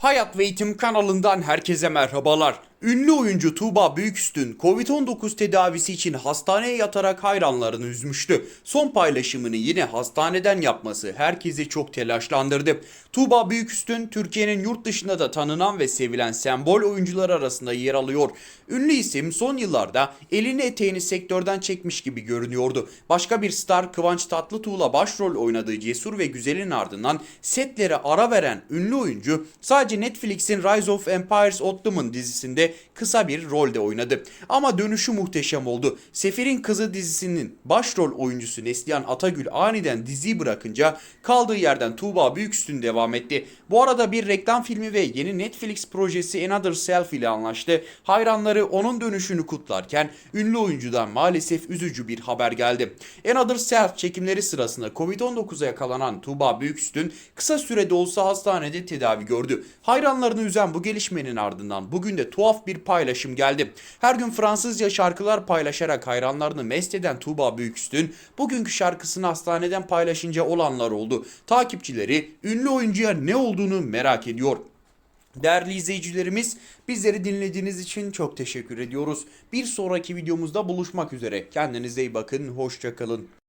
Hayat ve Eğitim kanalından herkese merhabalar. Ünlü oyuncu Tuğba Büyüküstün Covid-19 tedavisi için hastaneye yatarak hayranlarını üzmüştü. Son paylaşımını yine hastaneden yapması herkesi çok telaşlandırdı. Tuğba Büyüküstün Türkiye'nin yurt dışında da tanınan ve sevilen sembol oyuncular arasında yer alıyor. Ünlü isim son yıllarda elini eteğini sektörden çekmiş gibi görünüyordu. Başka bir star Kıvanç Tatlıtuğ'la başrol oynadığı Cesur ve Güzel'in ardından setlere ara veren ünlü oyuncu sadece Netflix'in Rise of Empires Ottoman dizisinde kısa bir rolde oynadı. Ama dönüşü muhteşem oldu. Sefir'in Kızı dizisinin başrol oyuncusu Neslihan Atagül aniden diziyi bırakınca kaldığı yerden Tuğba Büyüküstün devam etti. Bu arada bir reklam filmi ve yeni Netflix projesi Another Self ile anlaştı. Hayranları onun dönüşünü kutlarken ünlü oyuncudan maalesef üzücü bir haber geldi. Another Self çekimleri sırasında Covid-19'a yakalanan Tuğba Büyüküstün kısa sürede olsa hastanede tedavi gördü. Hayranlarını üzen bu gelişmenin ardından bugün de bir paylaşım geldi. Her gün Fransızca şarkılar paylaşarak hayranlarını mest eden Tuğba Büyüküstün bugünkü şarkısını hastaneden paylaşınca olanlar oldu. Takipçileri ünlü oyuncuya ne olduğunu merak ediyor. Değerli izleyicilerimiz bizleri dinlediğiniz için çok teşekkür ediyoruz. Bir sonraki videomuzda buluşmak üzere. Kendinize iyi bakın. Hoşçakalın.